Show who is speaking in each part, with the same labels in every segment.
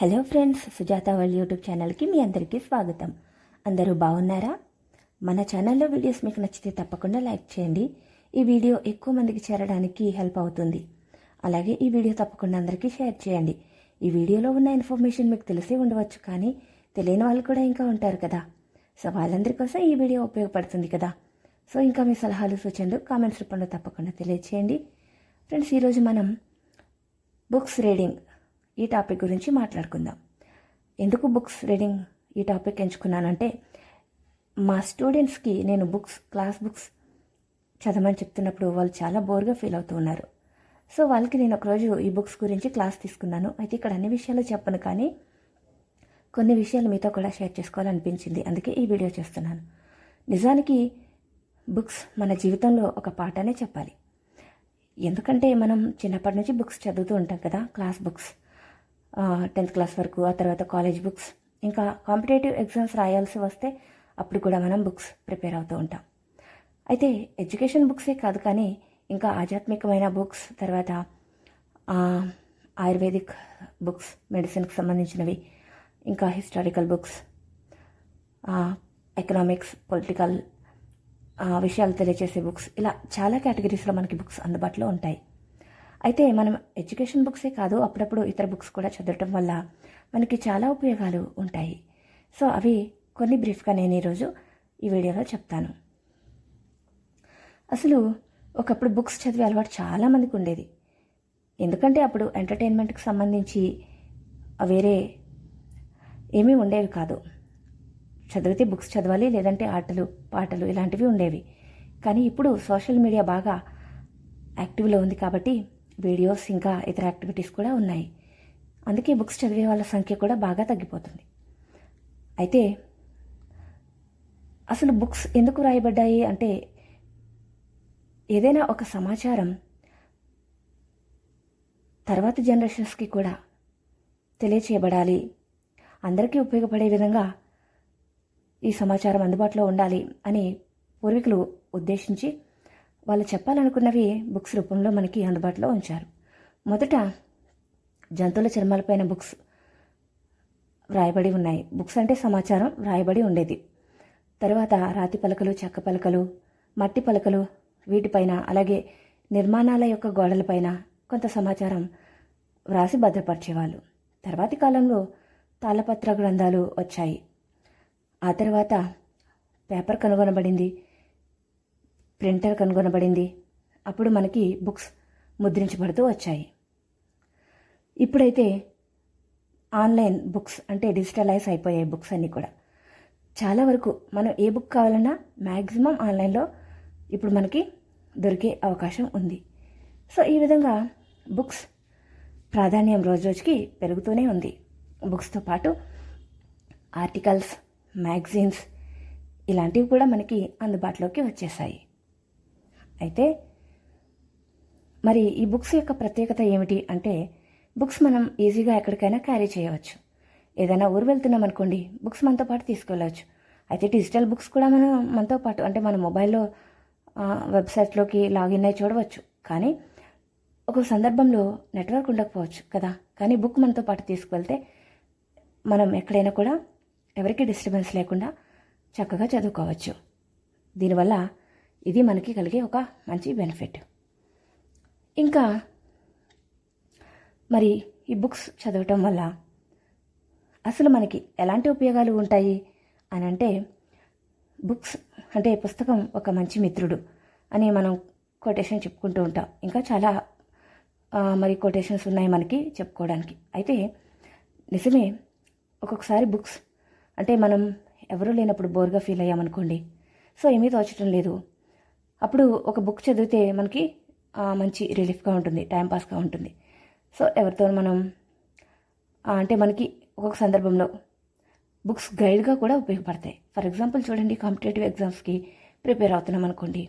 Speaker 1: Hello friends Sujatha వాళ్ళ YouTube ఛానల్కి మీ అందరికీ స్వాగతం. అందరూ బాగున్నారా? మన ఛానల్లో వీడియోస్ మీకు నచ్చితే తప్పకుండా లైక్ చేయండి. ఈ వీడియో ఎక్కువ మందికి చేరడానికి హెల్ప్ అవుతుంది. అలాగే ఈ వీడియో తప్పకుండా అందరికీ షేర్ చేయండి. ఈ వీడియోలో ఉన్న ఇన్ఫర్మేషన్ మీకు తెలిసే ఉండవచ్చు కానీ తెలియని వాళ్ళు కూడా ఇంకా ఉంటారు కదా. సో వాళ్ళందరి కోసం ఈ వీడియో ఉపయోగపడుతుంది కదా. సో ఇంకా మీ సలహాలు సూచనలు కామెంట్స్ రూపంలో తప్పకుండా తెలియచేయండి. ఫ్రెండ్స్ ఈరోజు మనం బుక్స్ రీడింగ్ ఈ టాపిక్ గురించి మాట్లాడుకుందాం. ఎందుకు బుక్స్ రీడింగ్ ఈ టాపిక్ ఎంచుకున్నానంటే మా స్టూడెంట్స్కి నేను బుక్స్ క్లాస్ బుక్స్ చదవమని చెప్తున్నప్పుడు వాళ్ళు చాలా బోర్గా ఫీల్ అవుతూ ఉన్నారు. సో వాళ్ళకి నేను ఒకరోజు ఈ బుక్స్ గురించి క్లాస్ తీసుకున్నాను. అయితే ఇక్కడ అన్ని విషయాలు చెప్పను కానీ కొన్ని విషయాలు మీతో కూడా షేర్ చేసుకోవాలనిపించింది. అందుకే ఈ వీడియో చేస్తున్నాను. నిజానికి బుక్స్ మన జీవితంలో ఒక పాఠనే చెప్పాలి. ఎందుకంటే మనం చిన్నప్పటి నుంచి బుక్స్ చదువుతూ ఉంటాం కదా క్లాస్ బుక్స్. టెన్త్ క్లాస్ వరకు ఆ తర్వాత కాలేజ్ బుక్స్. ఇంకా కాంపిటేటివ్ ఎగ్జామ్స్ రాయాల్సి వస్తే అప్పుడు కూడా మనం బుక్స్ ప్రిపేర్ అవుతూ ఉంటాం. అయితే ఎడ్యుకేషన్ బుక్సే కాదు కానీ ఇంకా ఆధ్యాత్మికమైన బుక్స్ తర్వాత ఆయుర్వేదిక్ బుక్స్ మెడిసిన్కి సంబంధించినవి ఇంకా హిస్టారికల్ బుక్స్ ఎకనామిక్స్ పొలిటికల్ విషయాలు తెలియజేసే బుక్స్ ఇలా చాలా కేటగిరీస్లో మనకి బుక్స్ అందుబాటులో ఉంటాయి. అయితే మనం ఎడ్యుకేషన్ బుక్సే కాదు అప్పుడప్పుడు ఇతర బుక్స్ కూడా చదవటం వల్ల మనకి చాలా ఉపయోగాలు ఉంటాయి. సో అవి కొన్ని బ్రీఫ్గా నేను ఈరోజు ఈ వీడియోలో చెప్తాను. అసలు ఒకప్పుడు బుక్స్ చదివే అలవాటు చాలా మందికి ఉండేది. ఎందుకంటే అప్పుడు ఎంటర్టైన్మెంట్కి సంబంధించి వేరే ఏమీ ఉండేవి కాదు. చదివితే బుక్స్ చదవాలి లేదంటే ఆటలు పాటలు ఇలాంటివి ఉండేవి. కానీ ఇప్పుడు సోషల్ మీడియా బాగా యాక్టివ్లో ఉంది కాబట్టి వీడియోస్ ఇంకా ఇతర యాక్టివిటీస్ కూడా ఉన్నాయి. అందుకే బుక్స్ చదివే వాళ్ళ సంఖ్య కూడా బాగా తగ్గిపోతుంది. అయితే అసలు బుక్స్ ఎందుకు రాయబడ్డాయి అంటే ఏదైనా ఒక సమాచారం తర్వాత జనరేషన్స్కి కూడా తెలియచేయబడాలి. అందరికీ ఉపయోగపడే విధంగా ఈ సమాచారం అందుబాటులో ఉండాలి అని పూర్వీకులు ఉద్దేశించి వాళ్ళు చెప్పాలనుకున్నవి బుక్స్ రూపంలో మనకి అందుబాటులో ఉంచారు. మొదట జంతువుల చర్మాలపైన బుక్స్ వ్రాయబడి ఉన్నాయి. బుక్స్ అంటే సమాచారం వ్రాయబడి ఉండేది. తర్వాత రాతి పలకలు చెక్క పలకలు మట్టి పలకలు వీటిపైన అలాగే నిర్మాణాల యొక్క గోడలపైన కొంత సమాచారం వ్రాసి భద్రపరిచేవాళ్ళు. తర్వాతి కాలంలో తాళపత్ర గ్రంథాలు వచ్చాయి. ఆ తర్వాత పేపర్ కనుగొనబడింది. ప్రింటర్ కనుగొనబడింది. అప్పుడు మనకి బుక్స్ ముద్రించబడుతూ వచ్చాయి. ఇప్పుడైతే ఆన్లైన్ బుక్స్ అంటే డిజిటలైజ్ అయిపోయాయి బుక్స్ అన్నీ కూడా. చాలా వరకు మనం ఏ బుక్ కావాలన్నా మ్యాక్సిమం ఆన్లైన్లో ఇప్పుడు మనకి దొరికే అవకాశం ఉంది. సో ఈ విధంగా బుక్స్ ప్రాధాన్యం రోజు రోజుకి పెరుగుతూనే ఉంది. బుక్స్తో పాటు ఆర్టికల్స్ మ్యాగజైన్స్ ఇలాంటివి కూడా మనకి అందుబాటులోకి వచ్చేసాయి. అయితే మరి ఈ బుక్స్ యొక్క ప్రత్యేకత ఏమిటి అంటే బుక్స్ మనం ఈజీగా ఎక్కడికైనా క్యారీ చేయవచ్చు. ఏదైనా ఊరు వెళ్తున్నాం అనుకోండి బుక్స్ మనతో పాటు తీసుకెళ్ళవచ్చు. అయితే డిజిటల్ బుక్స్ కూడా మనం మనతో పాటు అంటే మన మొబైల్లో వెబ్సైట్లోకి లాగిన్ అయి చూడవచ్చు. కానీ ఒక సందర్భంలో నెట్వర్క్ ఉండకపోవచ్చు కదా. కానీ బుక్ మనతో పాటు తీసుకువెళ్తే మనం ఎక్కడైనా కూడా ఎవరికి డిస్టర్బెన్స్ లేకుండా చక్కగా చదువుకోవచ్చు. దీనివల్ల ఇది మనకి కలిగే ఒక మంచి బెనిఫిట్ ఇంకా మరి ఈ బుక్స్ చదవటం వల్ల అసలు మనకి ఎలాంటి ఉపయోగాలు ఉంటాయి? అని అంటే బుక్స్ అంటే పుస్తకం ఒక మంచి మిత్రుడు అని మనం కొటేషన్ చెప్పుకుంటూ ఉంటాం. ఇంకా చాలా మరి కొటేషన్స్ ఉన్నాయి మనకి చెప్పుకోవడానికి. అయితే నిజమే ఒక్కొక్కసారి బుక్స్ అంటే మనం ఎవరూ లేనప్పుడు బోర్గా ఫీల్ అయ్యామనుకోండి. సో ఏమీ తోచడం లేదు. అప్పుడు ఒక బుక్ చదివితే మనకి మంచి రిలీఫ్గా ఉంటుంది టైంపాస్గా ఉంటుంది. సో ఎవరితో మనం అంటే మనకి ఒక్కొక్క సందర్భంలో బుక్స్ గైడ్గా కూడా ఉపయోగపడతాయి. ఫర్ ఎగ్జాంపుల్ చూడండి కాంపిటేటివ్ ఎగ్జామ్స్కి ప్రిపేర్ అవుతున్నాం అనుకోండి.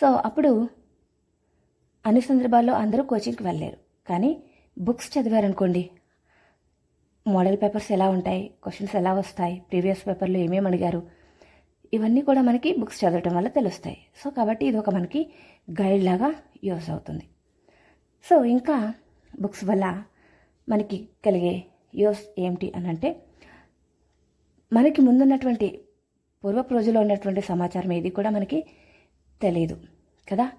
Speaker 1: సో అప్పుడు అన్ని సందర్భాల్లో అందరూ కోచింగ్కి వెళ్ళలేరు. కానీ బుక్స్ చదివారనుకోండి మోడల్ పేపర్స్ ఎలా ఉంటాయి క్వశ్చన్స్ ఎలా వస్తాయి ప్రీవియస్ పేపర్లో ఏమేమి అడిగారు ఇవన్నీ కూడా మనకి బుక్స్ చదవటం వల్ల తెలుస్తాయి. సో కాబట్టి ఇది ఒక మనకి గైడ్ లాగా యూస్ అవుతుంది. సో ఇంకా బుక్స్ వల్ల మనకి కలిగే యూస్ ఏమిటి అని అంటే మనకి ముందున్నటువంటి పూర్వపు రోజుల్లో ఉన్నటువంటి సమాచారం ఏది కూడా మనకి తెలియదు కదా?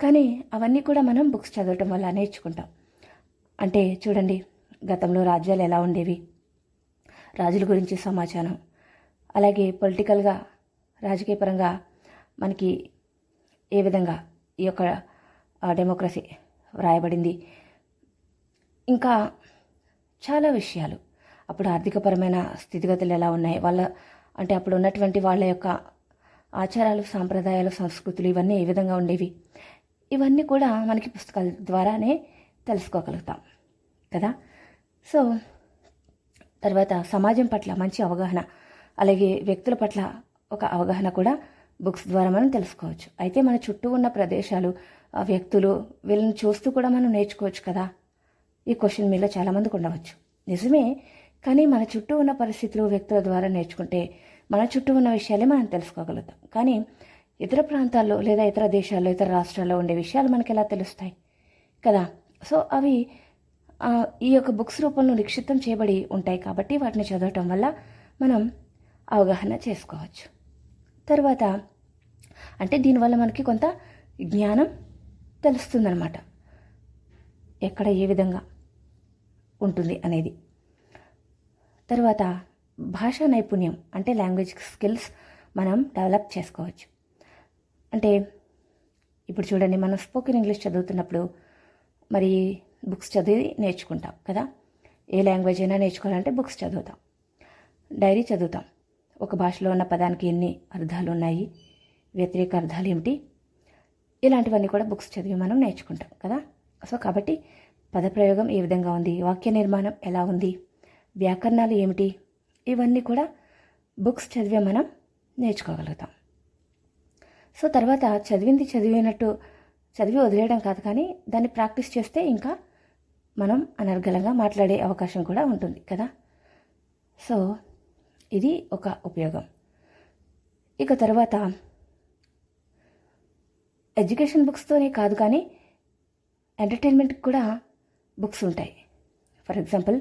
Speaker 1: కానీ అవన్నీ కూడా మనం బుక్స్ చదవటం వల్ల నేర్చుకుంటాం. అంటే చూడండి గతంలో రాజ్యాలు ఎలా ఉండేవి? రాజుల గురించి సమాచారం అలాగే పొలిటికల్గా రాజకీయపరంగా మనకి ఏ విధంగా ఈ యొక్క డెమోక్రసీ వ్రాయబడింది. ఇంకా చాలా విషయాలు. అప్పుడు ఆర్థికపరమైన స్థితిగతులు ఎలా ఉన్నాయి? వాళ్ళ అంటే అప్పుడు ఉన్నటువంటి వాళ్ళ యొక్క ఆచారాలు సాంప్రదాయాలు సంస్కృతులు ఇవన్నీ ఏ విధంగా ఉండేవి? ఇవన్నీ కూడా మనకి పుస్తకాల ద్వారానే తెలుసుకోగలుగుతాం. కదా? సో తర్వాత సమాజం పట్ల మంచి అవగాహన అలాగే వ్యక్తుల పట్ల ఒక అవగాహన కూడా బుక్స్ ద్వారా మనం తెలుసుకోవచ్చు. అయితే మన చుట్టూ ఉన్న ప్రదేశాలు ఆ వ్యక్తులు వీళ్ళని చూస్తూ కూడా మనం నేర్చుకోవచ్చు కదా. ఈ క్వశ్చన్ మీలో చాలామందికి ఉండవచ్చు. నిజమే కానీ మన చుట్టూ ఉన్న పరిస్థితులు వ్యక్తుల ద్వారా నేర్చుకుంటే మన చుట్టూ ఉన్న విషయాలే మనం తెలుసుకోగలుగుతాం. కానీ ఇతర ప్రాంతాల్లో లేదా ఇతర దేశాల్లో ఇతర రాష్ట్రాల్లో ఉండే విషయాలు మనకి ఎలా తెలుస్తాయి? కదా? సో అవి ఈ యొక్క బుక్స్ రూపంలో నిక్షిప్తం చేయబడి ఉంటాయి కాబట్టి వాటిని చదవటం వల్ల మనం అవగాహన చేసుకోవచ్చు. తర్వాత అంటే దీనివల్ల మనకి కొంత జ్ఞానం తెలుస్తుందన్నమాట. ఎక్కడ ఏ విధంగా ఉంటుంది అనేది. తర్వాత భాషా నైపుణ్యం అంటే లాంగ్వేజ్ స్కిల్స్ మనం డెవలప్ చేసుకోవచ్చు. అంటే ఇప్పుడు చూడండి మనం స్పోకెన్ ఇంగ్లీష్ చదువుతున్నప్పుడు మరి బుక్స్ చదివి నేర్చుకుంటాం కదా. ఏ లాంగ్వేజ్ అయినా నేర్చుకోవాలంటే బుక్స్ చదువుతాం. డైరీ చదువుతాం. ఒక భాషలో ఉన్న పదానికి ఎన్ని అర్థాలు ఉన్నాయి? వ్యతిరేక అర్థాలు ఏమిటి? ఇలాంటివన్నీ కూడా బుక్స్ చదివి మనం నేర్చుకుంటాం కదా? సో కాబట్టి పదప్రయోగం ఏ విధంగా ఉంది? వాక్య నిర్మాణం ఎలా ఉంది? వ్యాకరణాలు ఏమిటి? ఇవన్నీ కూడా బుక్స్ చదివే మనం నేర్చుకోగలుగుతాం. సో తర్వాత చదివింది చదివినట్టు చదివి వదిలేయడం కాదు కానీ దాన్ని ప్రాక్టీస్ చేస్తే ఇంకా మనం అనర్గళంగా మాట్లాడే అవకాశం కూడా ఉంటుంది కదా? సో ఇది ఒక ఉపయోగం. ఇక తర్వాత ఎడ్యుకేషన్ బుక్స్తోనే కాదు కానీ ఎంటర్టైన్మెంట్కి కూడా బుక్స్ ఉంటాయి. ఫర్ ఎగ్జాంపుల్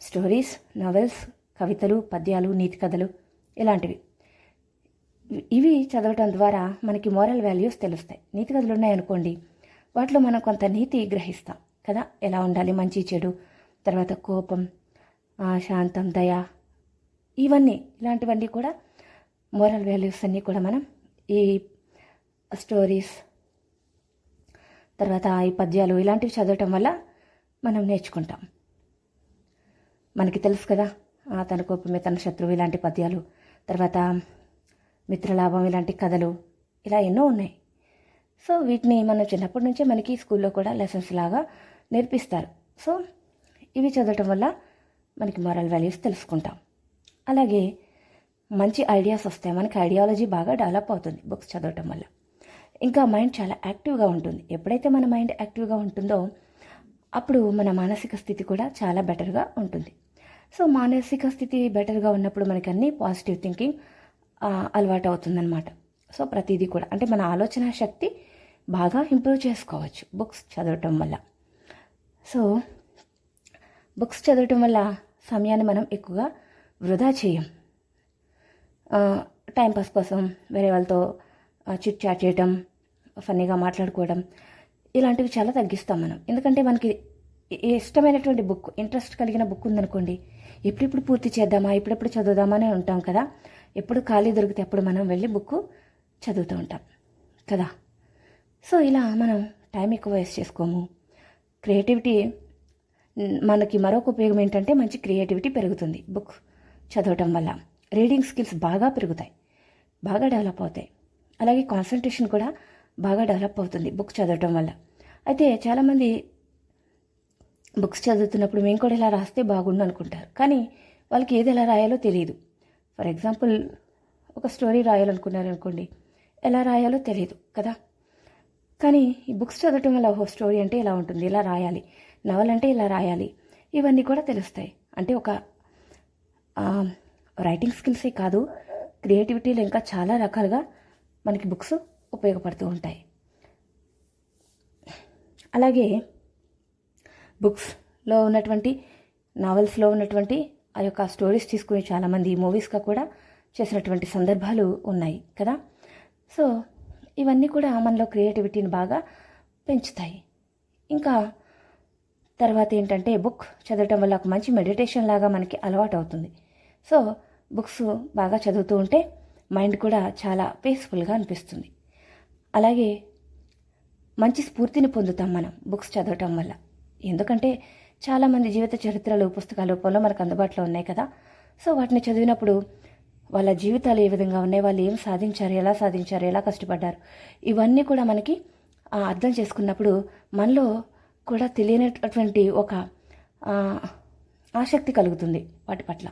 Speaker 1: స్టోరీస్ నవెల్స్ కవితలు పద్యాలు నీతి కథలు ఇలాంటివి. ఇవి చదవటం ద్వారా మనకి మోరల్ వాల్యూస్ తెలుస్తాయి. నీతి కథలు ఉన్నాయనుకోండి వాటిలో మనం కొంత నీతి గ్రహిస్తాం కదా. ఎలా ఉండాలి? మంచి చెడు తర్వాత కోపం ఆ, శాంతం దయ ఇవన్నీ ఇలాంటివన్నీ కూడా మోరల్ వాల్యూస్ అన్నీ కూడా మనం ఈ స్టోరీస్ తర్వాత ఈ పద్యాలు ఇలాంటివి చదవటం వల్ల మనం నేర్చుకుంటాం. మనకి తెలుసు కదా తన కోపమే తన శత్రువు ఇలాంటి పద్యాలు తర్వాత మిత్రలాభం ఇలాంటి కథలు ఇలా ఎన్నో ఉన్నాయి. సో వీటిని మనం చిన్నప్పటి నుంచే మనకి స్కూల్లో కూడా లెసన్స్ లాగా నేర్పిస్తారు. సో ఇవి చదవటం వల్ల మనకి మోరల్ వాల్యూస్ తెలుసుకుంటాం. అలాగే మంచి ఐడియాస్ వస్తాయి మనకి ఐడియాలజీ బాగా డెవలప్ అవుతుంది బుక్స్ చదవటం వల్ల. ఇంకా మైండ్ చాలా యాక్టివ్గా ఉంటుంది. ఎప్పుడైతే మన మైండ్ యాక్టివ్గా ఉంటుందో అప్పుడు మన మానసిక స్థితి కూడా చాలా బెటర్గా ఉంటుంది. సో మానసిక స్థితి బెటర్గా ఉన్నప్పుడు మనకి అన్ని పాజిటివ్ థింకింగ్ అలవాటు అవుతుందన్నమాట. సో ప్రతిదీ కూడా అంటే మన ఆలోచన శక్తి బాగా ఇంప్రూవ్ చేసుకోవచ్చు బుక్స్ చదవటం వల్ల. సో బుక్స్ చదవటం వల్ల సమయాన్ని మనం ఎక్కువగా వృధా చేయం. టైంపాస్ కోసం వేరే వాళ్ళతో చిట్ చాట్ చేయటం ఫన్నీగా మాట్లాడుకోవడం ఇలాంటివి చాలా తగ్గిస్తాం మనం. ఎందుకంటే మనకి ఇష్టమైనటువంటి బుక్ ఇంట్రెస్ట్ కలిగిన బుక్ ఉందనుకోండి ఎప్పుడెప్పుడు పూర్తి చేద్దామా ఎప్పుడెప్పుడు చదువుదామనే ఉంటాం కదా. ఎప్పుడు ఖాళీ దొరికితే అప్పుడు మనం వెళ్ళి బుక్ చదువుతూ ఉంటాం కదా. సో ఇలా మనం టైం ఎక్కువ వేస్ట్ చేసుకోము. క్రియేటివిటీ మనకి మరొక ఉపయోగం ఏంటంటే మంచి క్రియేటివిటీ పెరుగుతుంది. బుక్ చదవటం వల్ల రీడింగ్ స్కిల్స్ బాగా పెరుగుతాయి బాగా డెవలప్ అవుతాయి. అలాగే కాన్సన్ట్రేషన్ కూడా బాగా డెవలప్ అవుతుంది బుక్ చదవటం వల్ల. అయితే చాలామంది బుక్స్ చదువుతున్నప్పుడు మేము కూడా ఇలా రాస్తే బాగుండు అనుకుంటారు. కానీ వాళ్ళకి ఏది ఎలా రాయాలో తెలియదు. ఫర్ ఎగ్జాంపుల్ ఒక స్టోరీ రాయాలనుకున్నారు అనుకోండి ఎలా రాయాలో తెలియదు కదా. కానీ ఈ బుక్స్ చదవటం వల్ల ఓహో స్టోరీ అంటే ఇలా ఉంటుంది ఇలా రాయాలి నవల్ అంటే ఇలా రాయాలి ఇవన్నీ కూడా తెలుస్తాయి. అంటే ఒక రైటింగ్ స్కిల్సే కాదు క్రియేటివిటీలో ఇంకా చాలా రకాలుగా మనకి బుక్స్ ఉపయోగపడుతూ ఉంటాయి. అలాగే బుక్స్లో ఉన్నటువంటి నావెల్స్లో ఉన్నటువంటి ఆ యొక్క స్టోరీస్ తీసుకుని చాలామంది మూవీస్గా కూడా చేసినటువంటి సందర్భాలు ఉన్నాయి కదా. సో ఇవన్నీ కూడా మనలో క్రియేటివిటీని బాగా పెంచుతాయి. ఇంకా తర్వాత ఏంటంటే బుక్ చదవటం వల్ల ఒక మంచి మెడిటేషన్ లాగా మనకి అలవాటు అవుతుంది. సో బుక్స్ బాగా చదువుతూ ఉంటే మైండ్ కూడా చాలా పీస్ఫుల్గా అనిపిస్తుంది. అలాగే మంచి స్ఫూర్తిని పొందుతాం మనం బుక్స్ చదవటం వల్ల. ఎందుకంటే చాలామంది జీవిత చరిత్రలు పుస్తకాల రూపంలో మనకు అందుబాటులో ఉన్నాయి కదా. సో వాటిని చదివినప్పుడు వాళ్ళ జీవితాలు ఏ విధంగా ఉన్నాయి వాళ్ళు ఏం సాధించారు ఎలా సాధించారు ఎలా కష్టపడ్డారు ఇవన్నీ కూడా మనకి అర్థం చేసుకున్నప్పుడు మనలో కూడా తెలియనటువంటి ఒక ఆసక్తి కలుగుతుంది వాటి పట్ల.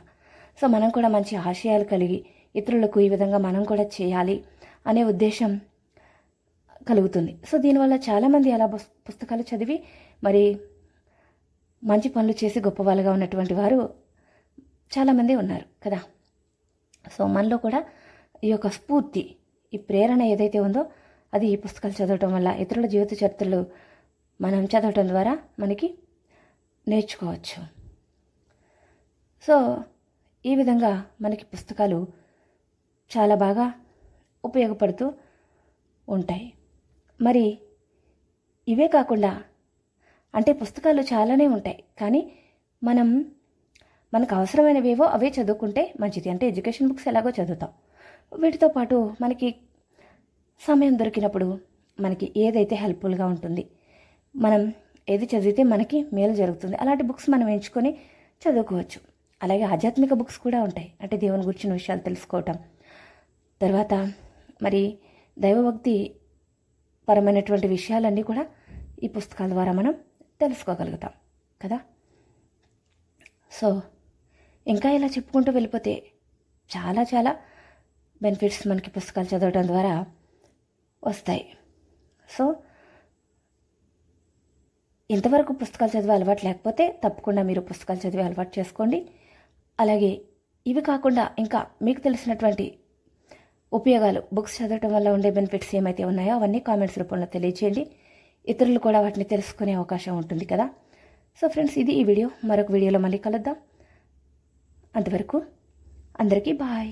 Speaker 1: సో మనం కూడా మంచి ఆశయాలు కలిగి ఇతరులకు ఈ విధంగా మనం కూడా చేయాలి అనే ఉద్దేశం కలుగుతుంది. సో దీనివల్ల చాలామంది అలా పుస్- పుస్తకాలు చదివి మరి మంచి పనులు చేసి గొప్పవాళ్ళుగా ఉన్నటువంటి వారు చాలామంది ఉన్నారు కదా. సో మనలో కూడా ఈ యొక్క స్ఫూర్తి ఈ ప్రేరణ ఏదైతే ఉందో అది ఈ పుస్తకాలు చదవటం వల్ల ఇతరుల జీవిత చరిత్రలు మనం చదవటం ద్వారా మనకి నేర్చుకోవచ్చు. సో ఈ విధంగా మనకి పుస్తకాలు చాలా బాగా ఉపయోగపడుతూ ఉంటాయి. మరి ఇవే కాకుండా అంటే పుస్తకాలు చాలానే ఉంటాయి. కానీ మనం మనకు అవసరమైనవేవో అవే చదువుకుంటే మంచిది. అంటే ఎడ్యుకేషన్ బుక్స్ ఎలాగో చదువుతాం. వీటితో పాటు మనకి సమయం దొరికినప్పుడు మనకి ఏదైతే హెల్ప్ఫుల్గా ఉంటుంది మనం ఏది చదివితే మనకి మేలు జరుగుతుంది. అలాంటి బుక్స్ మనం ఎంచుకొని చదువుకోవచ్చు. అలాగే ఆధ్యాత్మిక బుక్స్ కూడా ఉంటాయి. అంటే దేవుని గురించిన విషయాలు తెలుసుకోవటం. తర్వాత మరి దైవభక్తి పరమైనటువంటి విషయాలన్నీ కూడా ఈ పుస్తకాల ద్వారా మనం తెలుసుకోగలుగుతాం. కదా? సో ఇంకా ఇలా చెప్పుకుంటూ వెళ్ళిపోతే చాలా చాలా బెనిఫిట్స్ మనకి పుస్తకాలు చదవడం ద్వారా వస్తాయి. సో ఇంతవరకు పుస్తకాలు చదివే అలవాటు లేకపోతే తప్పకుండా మీరు పుస్తకాలు చదివే అలవాటు చేసుకోండి. అలాగే ఇవి కాకుండా ఇంకా మీకు తెలిసినటువంటి ఉపయోగాలు బుక్స్ చదవటం వల్ల ఉండే బెనిఫిట్స్ ఏమైతే ఉన్నాయో అవన్నీ కామెంట్స్ రూపంలో తెలియచేయండి. ఇతరులు కూడా వాటిని తెలుసుకునే అవకాశం ఉంటుంది కదా. సో ఫ్రెండ్స్ ఇది ఈ వీడియో. మరొక వీడియోలో మళ్ళీ కలుద్దాం. అంతవరకు అందరికీ బాయ్.